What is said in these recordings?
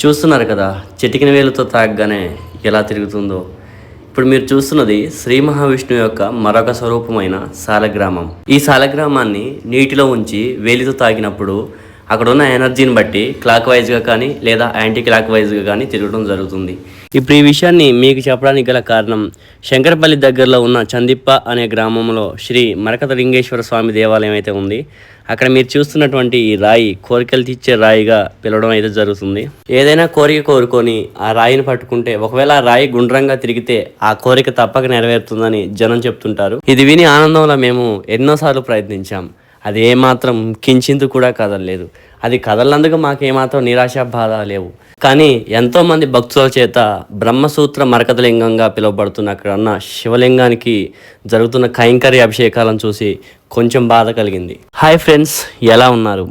చూస్తున్నారు కదా చిటికిన వేలుతో తాగగానే ఎలా తిరుగుతుందో. ఇప్పుడు మీరు చూస్తున్నది శ్రీ మహావిష్ణువు యొక్క మరొక స్వరూపమైన సాలగ్రామం. ఈ సాలగ్రామాన్ని నీటిలో ఉంచి వేలితో తాగినప్పుడు అక్కడ ఉన్న ఎనర్జీని బట్టి క్లాక్ వైజ్గా కానీ లేదా యాంటీ క్లాక్ వైజ్గా కానీ తిరగడం జరుగుతుంది. ఇప్పుడు ఈ విషయాన్ని మీకు చెప్పడానికి గల కారణం శంకరపల్లి దగ్గరలో ఉన్న చందిప్ప అనే గ్రామంలో శ్రీ మరకత లింగేశ్వర స్వామి దేవాలయం అయితే ఉంది. అక్కడ మీరు చూస్తున్నటువంటి ఈ రాయి కోరికలు తీర్చే రాయిగా పిలవడం అయితే జరుగుతుంది. ఏదైనా కోరిక కోరుకొని ఆ రాయిని పట్టుకుంటే ఒకవేళ ఆ రాయి గుండ్రంగా తిరిగితే ఆ కోరిక తప్పక నెరవేరుతుందని జనం చెప్తుంటారు. ఇది విని ఆనందంలో మేము ఎన్నోసార్లు ప్రయత్నించాం. అది ఏమాత్రం కించింతు కూడా కదలలేదు అది కదలనందుకు మాకేమాత్రం నిరాశ బాధ లేవు. కానీ ఎంతోమంది భక్తుల చేత బ్రహ్మసూత్ర మరకతలింగంగా పిలువబడుతున్న అక్కడ ఉన్న శివలింగానికి జరుగుతున్న కైంకర్య అభిషేకాలను చూసి కొంచెం బాధ కలిగింది. హాయ్ ఫ్రెండ్స్ ఎలా ఉన్నారు?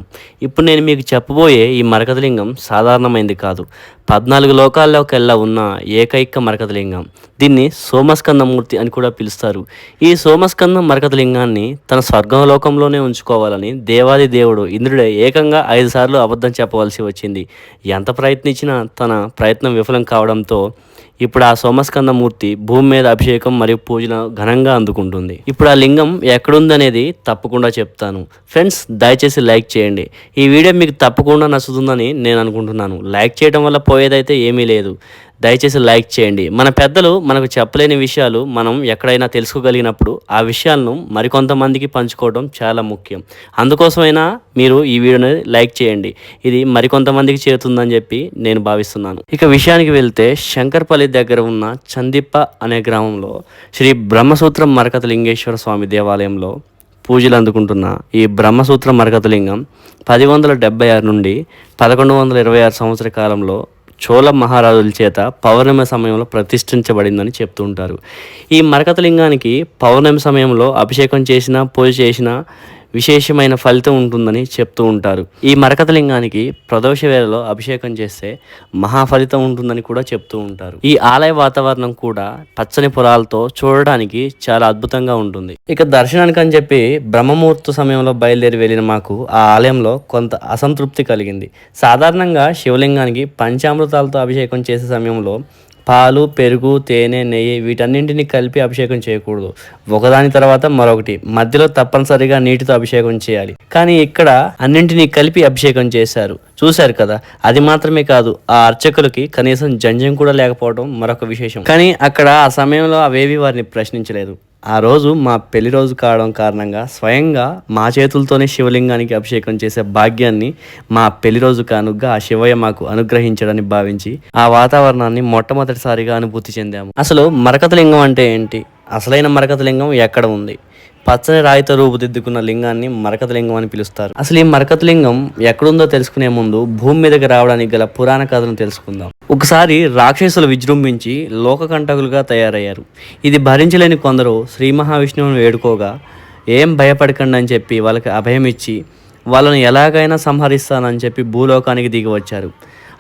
ఇప్పుడు నేను మీకు చెప్పబోయే ఈ మరకతలింగం సాధారణమైంది కాదు. పద్నాలుగు లోకాల్లోకెల్లా ఉన్న ఏకైక మరకతలింగం. దీన్ని సోమస్కందమూర్తి అని కూడా పిలుస్తారు. ఈ సోమస్కందం మరకతలింగాన్ని తన స్వర్గలోకంలోనే ఉంచుకోవాలని దేవాది దేవుడు ఇంద్రుడే ఏకంగా ఐదు సార్లు అబద్ధం చెప్పవలసి వచ్చింది. ఎంత ప్రయత్నించినా తన ప్రయత్నం విఫలం కావడంతో ఇప్పుడు ఆ సోమస్కందమూర్తి భూమి మీద అభిషేకం మరియు పూజను ఘనంగా అందుకుంటుంది. ఇప్పుడు ఆ లింగం ఎక్కడుందనేది తప్పకుండా చెప్తాను. ఫ్రెండ్స్ దయచేసి లైక్ చేయండి. ఈ వీడియో మీకు తప్పకుండా నచ్చుతుందని నేను అనుకుంటున్నాను. లైక్ చేయడం వల్ల పోయేదైతే ఏమీ లేదు. దయచేసి లైక్ చేయండి. మన పెద్దలు మనకు చెప్పలేని విషయాలు మనం ఎక్కడైనా తెలుసుకోగలిగినప్పుడు ఆ విషయాలను మరికొంతమందికి పంచుకోవడం చాలా ముఖ్యం. అందుకోసమైనా మీరు ఈ వీడియోని లైక్ చేయండి. ఇది మరికొంతమందికి చేరుతుందని చెప్పి నేను భావిస్తున్నాను. ఇక విషయానికి వెళ్తే శంకర్పల్లి దగ్గర ఉన్న చందిప్ప అనే గ్రామంలో శ్రీ బ్రహ్మసూత్రం మరకత లింగేశ్వర స్వామి దేవాలయంలో పూజలు అందుకుంటున్న ఈ బ్రహ్మసూత్ర మరకతలింగం పది వందల డెబ్బై ఆరు నుండి పదకొండు వందల ఇరవై ఆరు సంవత్సర కాలంలో చోళ మహారాజుల చేత పౌర్ణమి సమయంలో ప్రతిష్ఠించబడిందని చెప్తుంటారు ఈ మరకతలింగానికి పౌర్ణమి సమయంలో అభిషేకం చేసిన పూజ చేసిన విశేషమైన ఫలితం ఉంటుందని చెప్తూ ఉంటారు. ఈ మరకతలింగానికి ప్రదోష వేళలో అభిషేకం చేస్తే మహాఫలితం ఉంటుందని కూడా చెప్తూ ఉంటారు. ఈ ఆలయ వాతావరణం కూడా పచ్చని పొలాలతో చూడడానికి చాలా అద్భుతంగా ఉంటుంది. ఇక దర్శనానికి అని చెప్పి బ్రహ్మముహూర్త సమయంలో బయలుదేరి వెళ్ళిన మాకు ఆ ఆలయంలో కొంత అసంతృప్తి కలిగింది. సాధారణంగా శివలింగానికి పంచామృతాలతో అభిషేకం చేసే సమయంలో పాలు పెరుగు తేనె నెయ్యి వీటన్నింటినీ కలిపి అభిషేకం చేయకూడదు. ఒకదాని తర్వాత మరొకటి. మధ్యలో తప్పనిసరిగా నీటితో అభిషేకం చేయాలి. కానీ ఇక్కడ అన్నింటినీ కలిపి అభిషేకం చేశారు. చూశారు కదా? అది మాత్రమే కాదు ఆ అర్చకులకి కనీసం జంజం కూడా లేకపోవడం మరొక విశేషం. కానీ అక్కడ ఆ సమయంలో అవేవి వారిని ప్రశ్నించలేదు. ఆ రోజు మా పెళ్ళి రోజు కావడం కారణంగా స్వయంగా మా చేతులతోనే శివలింగానికి అభిషేకం చేసే భాగ్యాన్ని మా పెళ్ళి రోజు కానుగ్గా ఆ శివయ్య మాకు అనుగ్రహించడని భావించి ఆ వాతావరణాన్ని మొట్టమొదటిసారిగా అనుభూతి చెందాము. అసలు మరకతలింగం అంటే ఏంటి? అసలైన మరకతలింగం ఎక్కడ ఉంది? పచ్చని రాయితో రూపుదిద్దుకున్న లింగాన్ని మరకతలింగం అని పిలుస్తారు. అసలు ఈ మరకతలింగం ఎక్కడుందో తెలుసుకునే ముందు భూమి మీదకి రావడానికి గల పురాణ కథను తెలుసుకుందాం. ఒకసారి రాక్షసులు విజృంభించి లోకకంటకులుగా తయారయ్యారు. ఇది భరించలేని కొందరు శ్రీ మహావిష్ణువుని వేడుకోగా ఏం భయపడకండి అని చెప్పి వాళ్ళకి అభయం ఇచ్చి వాళ్ళని ఎలాగైనా సంహరిస్తానని చెప్పి భూలోకానికి దిగి వచ్చారు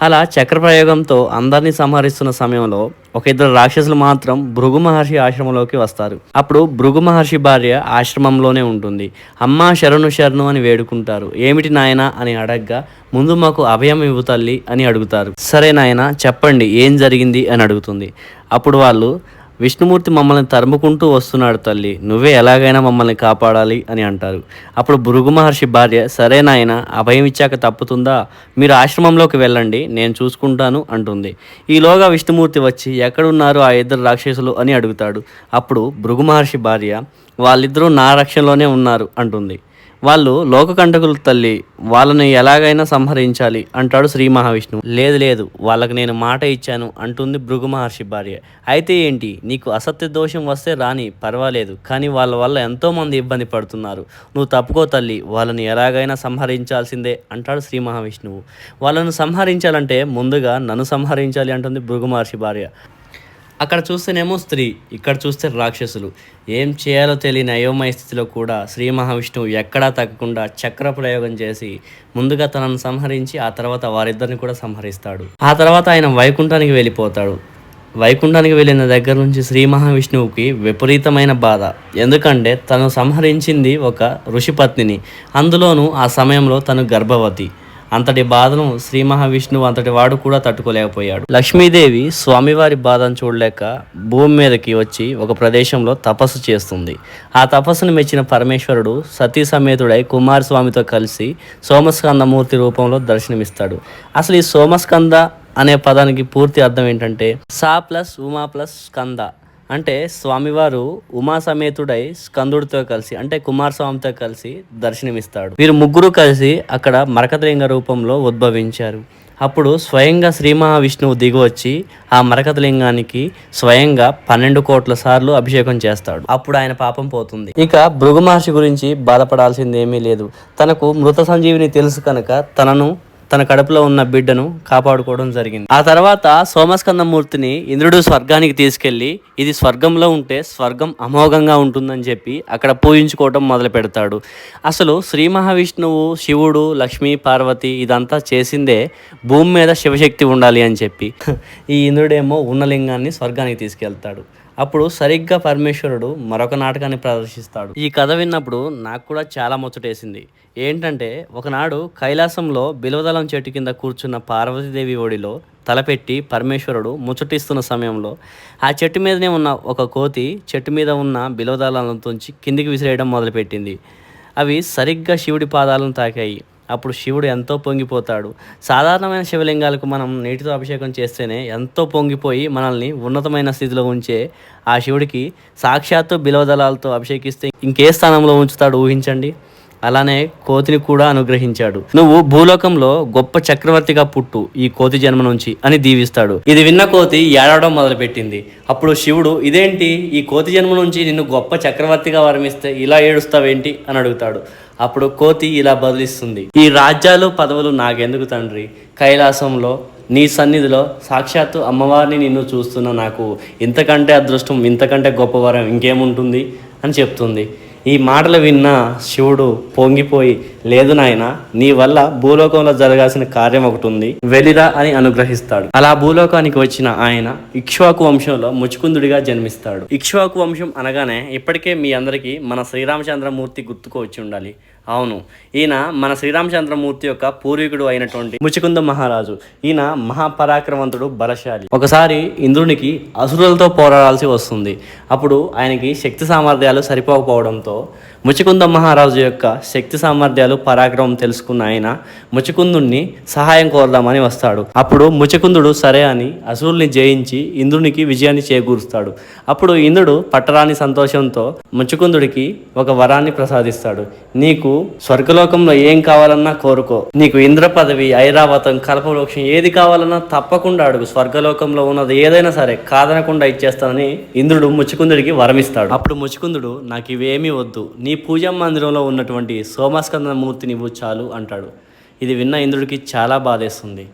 అలా చక్రప్రయోగంతో అందరినీ సంహరిస్తున్న సమయంలో ఒక ఇద్దరు రాక్షసులు మాత్రం భృగు మహర్షి ఆశ్రమంలోకి వస్తారు. అప్పుడు భృగు మహర్షి భార్య ఆశ్రమంలోనే ఉంటుంది. అమ్మా శరణు శరణు అని వేడుకుంటారు. ఏమిటి నాయన? అని అడగ్గా ముందు మాకు అభయం ఇవ్వు తల్లి అని అడుగుతారు. సరే నాయన చెప్పండి ఏం జరిగింది? అని అడుగుతుంది. అప్పుడు వాళ్ళు విష్ణుమూర్తి మమ్మల్ని తరుముకుంటూ వస్తున్నాడు తల్లి. నువ్వే ఎలాగైనా మమ్మల్ని కాపాడాలి అని అంటారు. అప్పుడు భృగు మహర్షి భార్య సరే నాయన అభయం ఇచ్చాక తప్పుతుందా? మీరు ఆశ్రమంలోకి వెళ్ళండి నేను చూసుకుంటాను అంటుంది. ఈలోగా విష్ణుమూర్తి వచ్చి ఎక్కడున్నారు ఆ ఇద్దరు రాక్షసులు? అని అడుగుతాడు. అప్పుడు భృగు మహర్షి భార్య వాళ్ళిద్దరూ నా రక్షణలోనే ఉన్నారు అంటుంది. వాళ్ళు లోకకంటకుల తల్లి వాళ్ళని ఎలాగైనా సంహరించాలి అంటాడు శ్రీ మహావిష్ణువు. లేదు లేదు వాళ్ళకి నేను మాట ఇచ్చాను అంటుంది భృగు మహర్షి భార్య. అయితే ఏంటి? నీకు అసత్య దోషం వస్తే రాని పర్వాలేదు కానీ వాళ్ళ వల్ల ఎంతోమంది ఇబ్బంది పడుతున్నారు. నువ్వు తప్పుకో తల్లి వాళ్ళని ఎలాగైనా సంహరించాల్సిందే అంటాడు శ్రీ మహావిష్ణువు. వాళ్ళను సంహరించాలంటే ముందుగా నన్ను సంహరించాలి అంటుంది భృగు మహర్షి భార్య. అక్కడ చూస్తేనేమో స్త్రీ ఇక్కడ చూస్తే రాక్షసులు. ఏం చేయాలో తెలియని అయోమయ స్థితిలో కూడా శ్రీ మహావిష్ణువు ఎక్కడా తగ్గకుండా చక్ర ప్రయోగం చేసి ముందుగా తనను సంహరించి ఆ తర్వాత వారిద్దరిని కూడా సంహరిస్తాడు. ఆ తర్వాత ఆయన వైకుంఠానికి వెళ్ళిపోతాడు. వైకుంఠానికి వెళ్ళిన దగ్గర నుంచి శ్రీ మహావిష్ణువుకి విపరీతమైన బాధ. ఎందుకంటే తను సంహరించింది ఒక ఋషిపత్నిని అందులోనూ ఆ సమయంలో తను గర్భవతి. అంతటి బాధను శ్రీ మహావిష్ణువు అంతటి వాడు కూడా తట్టుకోలేకపోయాడు. లక్ష్మీదేవి స్వామివారి బాధను చూడలేక భూమి మీదకి వచ్చి ఒక ప్రదేశంలో తపస్సు చేస్తుంది. ఆ తపస్సును మెచ్చిన పరమేశ్వరుడు సతీ సమేతుడై కుమారస్వామితో కలిసి సోమస్కందమూర్తి రూపంలో దర్శనమిస్తాడు. అసలు ఈ సోమస్కంద అనే పదానికి పూర్తి అర్థం ఏంటంటే సా ప్లస్ ఉమా ప్లస్ స్కంద. అంటే స్వామివారు ఉమా సమేతుడై స్కందుడితో కలిసి అంటే కుమారస్వామితో కలిసి దర్శనమిస్తాడు. వీరు ముగ్గురు కలిసి అక్కడ మరకతలింగ రూపంలో ఉద్భవించారు. అప్పుడు స్వయంగా శ్రీ మహావిష్ణువు దిగివచ్చి ఆ మరకతలింగానికి స్వయంగా పన్నెండు కోట్ల సార్లు అభిషేకం చేస్తాడు. అప్పుడు ఆయన పాపం పోతుంది. ఇక భృగు మహర్షి గురించి బాధపడాల్సింది ఏమీ లేదు. తనకు మృత సంజీవిని తెలుసు కనుక తనను తన కడుపులో ఉన్న బిడ్డను కాపాడుకోవడం జరిగింది. ఆ తర్వాత సోమస్కందమూర్తిని ఇంద్రుడు స్వర్గానికి తీసుకెళ్ళి ఇది స్వర్గంలో ఉంటే స్వర్గం అమోఘంగా ఉంటుందని చెప్పి అక్కడ పూజించుకోవడం మొదలు పెడతాడు. అసలు శ్రీ మహావిష్ణువు శివుడు లక్ష్మీ పార్వతి ఇదంతా చేసిందే భూమి మీద శివశక్తి ఉండాలి అని చెప్పి. ఈ ఇంద్రుడేమో ఉన్నలింగాన్ని స్వర్గానికి తీసుకెళ్తాడు. అప్పుడు సరిగ్గా పరమేశ్వరుడు మరొక నాటకాన్ని ప్రదర్శిస్తాడు. ఈ కథ విన్నప్పుడు నాకు కూడా చాలా ముచ్చటేసింది. ఏంటంటే ఒకనాడు కైలాసంలో బిలవదలం చెట్టు కింద కూర్చున్న పార్వతీదేవి ఒడిలో తలపెట్టి పరమేశ్వరుడు ముచ్చటిస్తున్న సమయంలో ఆ చెట్టు మీదనే ఉన్న ఒక కోతి చెట్టు మీద ఉన్న బిలవదళాలను తుంచి కిందికి విసిరేయడం మొదలుపెట్టింది. అవి సరిగ్గా శివుడి పాదాలను తాకాయి. అప్పుడు శివుడు ఎంతో పొంగిపోతాడు. సాధారణమైన శివలింగాలకు మనం నీటితో అభిషేకం చేస్తేనే ఎంతో పొంగిపోయి మనల్ని ఉన్నతమైన స్థితిలో ఉంచే ఆ శివుడికి సాక్షాత్తు బిలవదళాలతో అభిషేకిస్తే ఇంకే స్థానంలో ఉంచుతాడు ఊహించండి. అలానే కోతిని కూడా అనుగ్రహించాడు. నువ్వు భూలోకంలో గొప్ప చక్రవర్తిగా పుట్టు ఈ కోతి జన్మ నుంచి అని దీవిస్తాడు. ఇది విన్న కోతి ఏడవడం మొదలుపెట్టింది. అప్పుడు శివుడు ఇదేంటి? ఈ కోతి జన్మ నుంచి నిన్ను గొప్ప చక్రవర్తిగా వరమిస్తే ఇలా ఏడుస్తావేంటి? అని అడుగుతాడు. అప్పుడు కోతి ఇలా బదిలిస్తుంది. ఈ రాజ్యాలు పదవులు నాకెందుకు తండ్రి? కైలాసంలో నీ సన్నిధిలో సాక్షాత్తు అమ్మవారిని నిన్ను చూస్తున్న నాకు ఇంతకంటే అదృష్టం ఇంతకంటే గొప్ప వరం ఇంకేముంటుంది? అని చెప్తుంది. ఈ మాటలు విన్న శివుడు పొంగిపోయి లేదు నాయన నీ వల్ల భూలోకంలో జరగాల్సిన కార్యం ఒకటి ఉంది వెలిరా అని అనుగ్రహిస్తాడు. అలా భూలోకానికి వచ్చిన ఆయన ఇక్ష్వాకు వంశంలో ముచుకుందుడిగా జన్మిస్తాడు. ఇక్ష్వాకు వంశం అనగానే ఇప్పటికే మీ అందరికీ మన శ్రీరామచంద్రమూర్తి గుర్తుకు వచ్చి ఉండాలి. అవును. ఈయన మన శ్రీరామచంద్రమూర్తి యొక్క పూర్వీకుడు అయినటువంటి ముచుకుంద మహారాజు. ఈయన మహాపరాక్రమంతుడు బలశాలి. ఒకసారి ఇంద్రునికి అసురులతో పోరాడాల్సి వస్తుంది. అప్పుడు ఆయనకి శక్తి సామర్థ్యాలు సరిపోకపోవడంతో ముచుకుంద మహారాజు యొక్క శక్తి సామర్థ్యాలు పరాక్రమం తెలుసుకున్న ఆయన ముచుకుందుణ్ణి సహాయం కోరదామని వస్తాడు. అప్పుడు ముచుకుందుడు సరే అని అసురుల్ని జయించి ఇంద్రునికి విజయాన్ని చేకూరుస్తాడు. అప్పుడు ఇంద్రుడు పట్టరాని సంతోషంతో ముచుకుందుడికి ఒక వరాన్ని ప్రసాదిస్తాడు. నీకు స్వర్గలోకంలో ఏం కావాలన్నా కోరుకో. నీకు ఇంద్ర పదవి ఐరావతం కల్పవృక్షం ఏది కావాలన్నా తప్పకుండా అడుగు. స్వర్గలోకంలో ఉన్నది ఏదైనా సరే కాదనకుండా ఇచ్చేస్తానని ఇంద్రుడు ముచుకుందుడికి వరమిస్తాడు. అప్పుడు ముచుకుందుడు నాకు ఇవేమీ వద్దు. నీ పూజా మందిరంలో ఉన్నటువంటి సోమస్కంద మూర్తిని చాలు అంటాడు. ఇది విన్న ఇంద్రుడికి చాలా బాధేస్తుంది.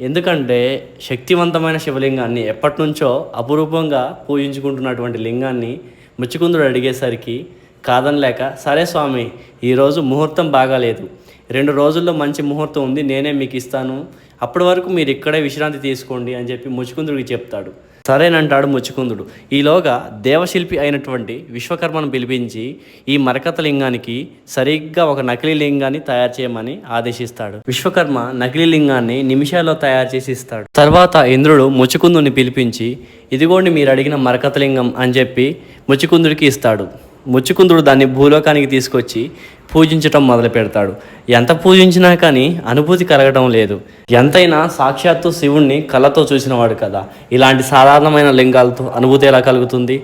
ఎందుకంటే శక్తివంతమైన శివలింగాన్ని ఎప్పటి నుంచో అపురూపంగా పూజించుకుంటున్నటువంటి లింగాన్ని ముచ్చుకుందుడు అడిగేసరికి కాదనలేక సరే స్వామి ఈరోజు ముహూర్తం బాగాలేదు. రెండు రోజుల్లో మంచి ముహూర్తం ఉంది నేనే మీకు ఇస్తాను. అప్పటి వరకు మీరు ఇక్కడే విశ్రాంతి తీసుకోండి అని చెప్పి ముచ్చుకుందుడికి చెప్తాడు. సరేనంటాడు ముచ్చుకుందుడు ఈలోగా దేవశిల్పి అయినటువంటి విశ్వకర్మను పిలిపించి ఈ మరకత లింగానికి సరిగ్గా ఒక నకిలీ లింగాన్ని తయారు చేయమని ఆదేశిస్తాడు. విశ్వకర్మ నకిలీ లింగాన్ని నిమిషాల్లో తయారు చేసి ఇస్తాడు. తర్వాత ఇంద్రుడు ముచ్చుకుందుని పిలిపించి ఇదిగోండి మీరు అడిగిన మరకత లింగం అని చెప్పి ముచ్చుకుందుడికి ఇస్తాడు. ముచ్చుకుందుడు దాన్ని భూలోకానికి తీసుకొచ్చి పూజించటం మొదలు పెడతాడు. ఎంత పూజించినా కానీ అనుభూతి కలగడం లేదు. ఎంతైనా సాక్షాత్తు శివుణ్ణి కళ్ళతో చూసినవాడు కదా. ఇలాంటి సాధారణమైన లింగాలతో అనుభూతి ఎలా కలుగుతుంది?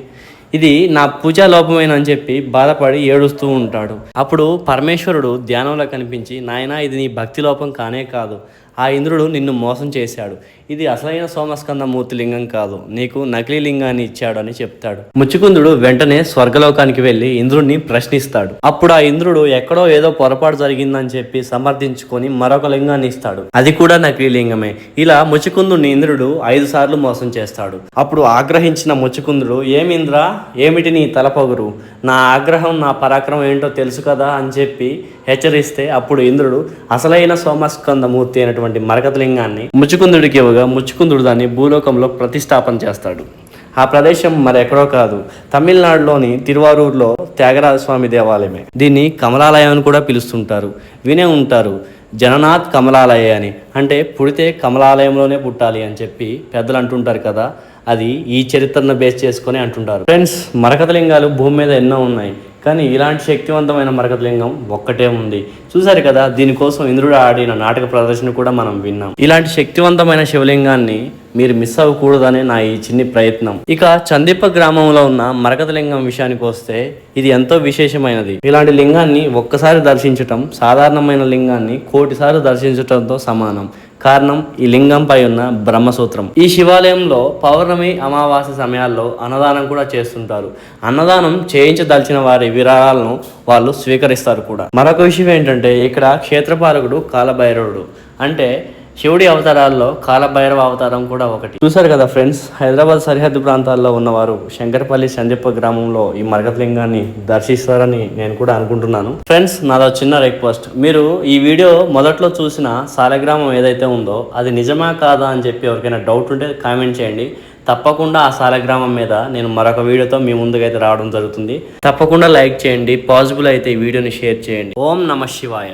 ఇది నా పూజా లోపమైన అని చెప్పి బాధపడి ఏడుస్తూ ఉంటాడు. అప్పుడు పరమేశ్వరుడు ధ్యానంలో కనిపించి నాయనా ఇది నీ భక్తి లోపం కానే కాదు. ఆ ఇంద్రుడు నిన్ను మోసం చేశాడు. ఇది అసలైన సోమస్కంద మూర్తి లింగం కాదు. నీకు నకిలీ లింగాన్ని ఇచ్చాడు అని చెప్తాడు. ముచ్చుకుందుడు వెంటనే స్వర్గలోకానికి వెళ్ళి ఇంద్రుడిని ప్రశ్నిస్తాడు. అప్పుడు ఆ ఇంద్రుడు ఎక్కడో ఏదో పొరపాటు జరిగిందని చెప్పి సమర్థించుకొని మరొక లింగాన్ని ఇస్తాడు. అది కూడా నకిలీ లింగమే. ఇలా ముచ్చుకుందుడిని ఇంద్రుడు ఐదు సార్లు మోసం చేస్తాడు. అప్పుడు ఆగ్రహించిన ముచ్చుకుందుడు ఏమింద్రా ఏమిటి నీ తలపొగురు? నా ఆగ్రహం నా పరాక్రమం ఏంటో తెలుసు కదా అని చెప్పి హెచ్చరిస్తే అప్పుడు ఇంద్రుడు అసలైన సోమస్కంద మూర్తి అయినటువంటి మరకతలింగాన్ని ముచ్చుకుందుడికి ఇవ్వగా ముచ్చుకుందుడు దాన్ని భూలోకంలో ప్రతిష్టాపన చేస్తాడు. ఆ ప్రదేశం మరెక్కడో కాదు తమిళనాడులోని తిరువారూరులో త్యాగరాజ స్వామి దేవాలయమే. దీన్ని కమలాలయం అని కూడా పిలుస్తుంటారు. వినే ఉంటారు జననాథ్ కమలాలయ అని. అంటే పుడితే కమలాలయంలోనే పుట్టాలి అని చెప్పి పెద్దలు అంటుంటారు కదా అది ఈ చరిత్రను బేస్ చేసుకొని అంటుంటారు. ఫ్రెండ్స్ మరకతలింగాలు భూమి మీద ఎన్నో ఉన్నాయి. కానీ ఇలాంటి శక్తివంతమైన మరకత లింగం ఒక్కటే ఉంది. చూసారు కదా దీనికోసం ఇంద్రుడు ఆడిన నాటక ప్రదర్శన కూడా మనం విన్నాం. ఇలాంటి శక్తివంతమైన శివలింగాన్ని మీరు మిస్ అవ్వకూడదనే నా ఈ చిన్ని ప్రయత్నం. ఇక చందిప్ప గ్రామంలో ఉన్న మరకత లింగం విషయానికి వస్తే ఇది ఎంతో విశేషమైనది. ఇలాంటి లింగాన్ని ఒక్కసారి దర్శించటం సాధారణమైన లింగాన్ని కోటిసార్లు దర్శించటంతో సమానం. కారణం ఈ లింగంపై ఉన్న బ్రహ్మసూత్రం. ఈ శివాలయంలో పౌర్ణమి అమావాస్య సమయాల్లో అన్నదానం కూడా చేస్తుంటారు. అన్నదానం చేయించదలిచిన వారి విరాళాలను వాళ్ళు స్వీకరిస్తారు కూడా. మరొక విషయం ఏంటంటే ఇక్కడ క్షేత్రపాలకుడు కాలభైరవుడు. అంటే శివుడి అవతారాల్లో కాలభైరవ అవతారం కూడా ఒకటి. చూసారు కదా ఫ్రెండ్స్ హైదరాబాద్ సరిహద్దు ప్రాంతాల్లో ఉన్నవారు శంకరపల్లి సంజప్ప గ్రామంలో ఈ మరగతలింగాన్ని దర్శిస్తారని నేను కూడా అనుకుంటున్నాను. ఫ్రెండ్స్ నాదో చిన్న రిక్వెస్ట్. మీరు ఈ వీడియో మొదట్లో చూసిన సాలగ్రామం ఏదైతే ఉందో అది నిజమా కాదా అని చెప్పి ఎవరికైనా డౌట్ ఉంటే కామెంట్ చేయండి. తప్పకుండా ఆ సాలగ్రామం మీద నేను మరొక వీడియోతో మీ ముందుకైతే రావడం జరుగుతుంది. తప్పకుండా లైక్ చేయండి పాసిబుల్ అయితే ఈ వీడియోని షేర్ చేయండి. ఓం నమ శివాయ.